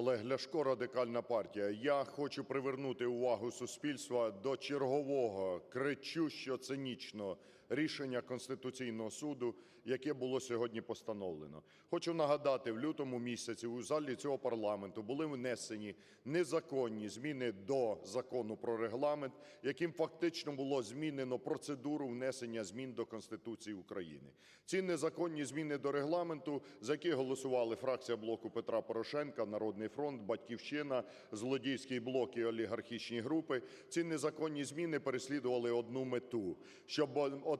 Олег Ляшко, Радикальна партія. Я хочу привернути увагу суспільства до чергового кричущо цинічного рішення Конституційного Суду, яке було сьогодні постановлено. Хочу нагадати, в лютому місяці у залі цього парламенту були внесені незаконні зміни до Закону про Регламент, яким фактично було змінено процедуру внесення змін до Конституції України. Ці незаконні зміни до Регламенту, за які голосували фракція "Блоку Петра Порошенка", "Народний фронт", "Батьківщина", злодійський блок і олігархічні групи, ці незаконні зміни переслідували одну мету: щоб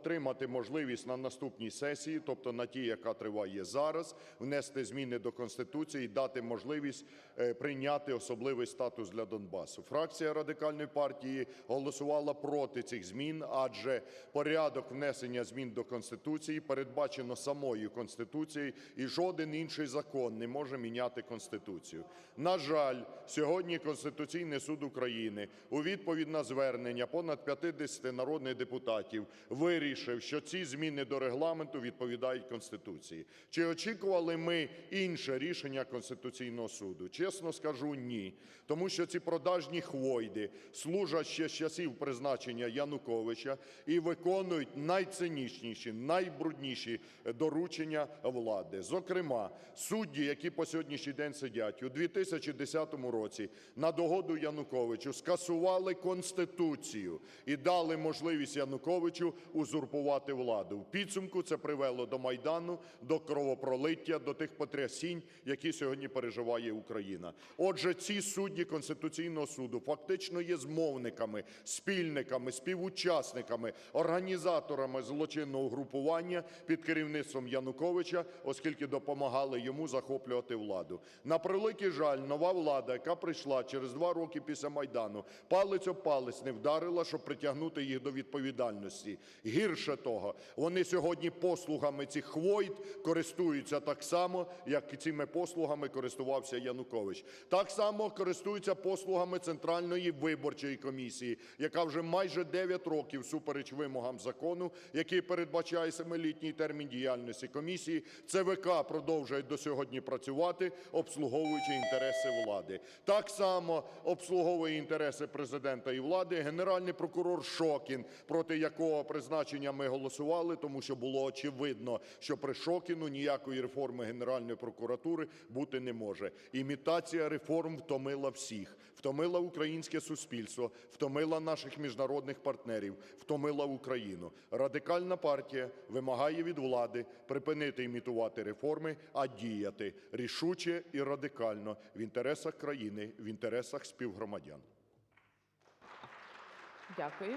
отримати можливість на наступній сесії, тобто на тій, яка триває зараз, внести зміни до Конституції і дати можливість е, прийняти особливий статус для Донбасу. Фракція Радикальної партії голосувала проти цих змін, адже порядок внесення змін до Конституції передбачено самою Конституцією, і жоден інший закон не може міняти Конституцію. На жаль, сьогодні Конституційний Суд України у відповідь на звернення понад 50 народних депутатів вирішив, що ці зміни до Регламенту відповідають Конституції. Чи очікували ми інше рішення Конституційного Суду? Чесно скажу, ні. Тому що ці продажні хвойди служать ще з часів призначення Януковича і виконують найцинічніші, найбрудніші доручення влади. Зокрема, судді, які по сьогоднішній день сидять, у 2010 році на догоду Януковичу скасували Конституцію і дали можливість Януковичу узурпувати владу. В підсумку це привело до Майдану, до кровопролиття, до тих потрясінь, які сьогодні переживає Україна. Отже, ці судді Конституційного Суду фактично є змовниками, спільниками, співучасниками, організаторами злочинного групування під керівництвом Януковича, оскільки допомагали йому захоплювати владу. На превеликий жаль, нова влада, яка прийшла через два роки після Майдану, палець об палець не вдарила, щоб притягнути їх до відповідальності. Гірше того, вони сьогодні послугами цих хвойд користуються так само, як цими послугами користувався Янукович. Так само користуються послугами Центральної виборчої комісії, яка вже майже 9 років всупереч вимогам закону, який передбачає семилітній термін діяльності комісії, ЦВК продовжує до сьогодні працювати, обслуговуючи інтереси влади. Так само обслуговує інтереси Президента і влади Генеральний прокурор Шокін, проти якого призначення ми голосували, тому що було очевидно, що при Шокіну ніякої реформи Генеральної прокуратури бути не може. Імітація реформ втомила всіх, втомила українське суспільство, втомила наших міжнародних партнерів, втомила Україну. Радикальна партія вимагає від влади припинити імітувати реформи, а діяти рішуче і радикально в інтересах країни, в інтересах співгромадян. Дякую.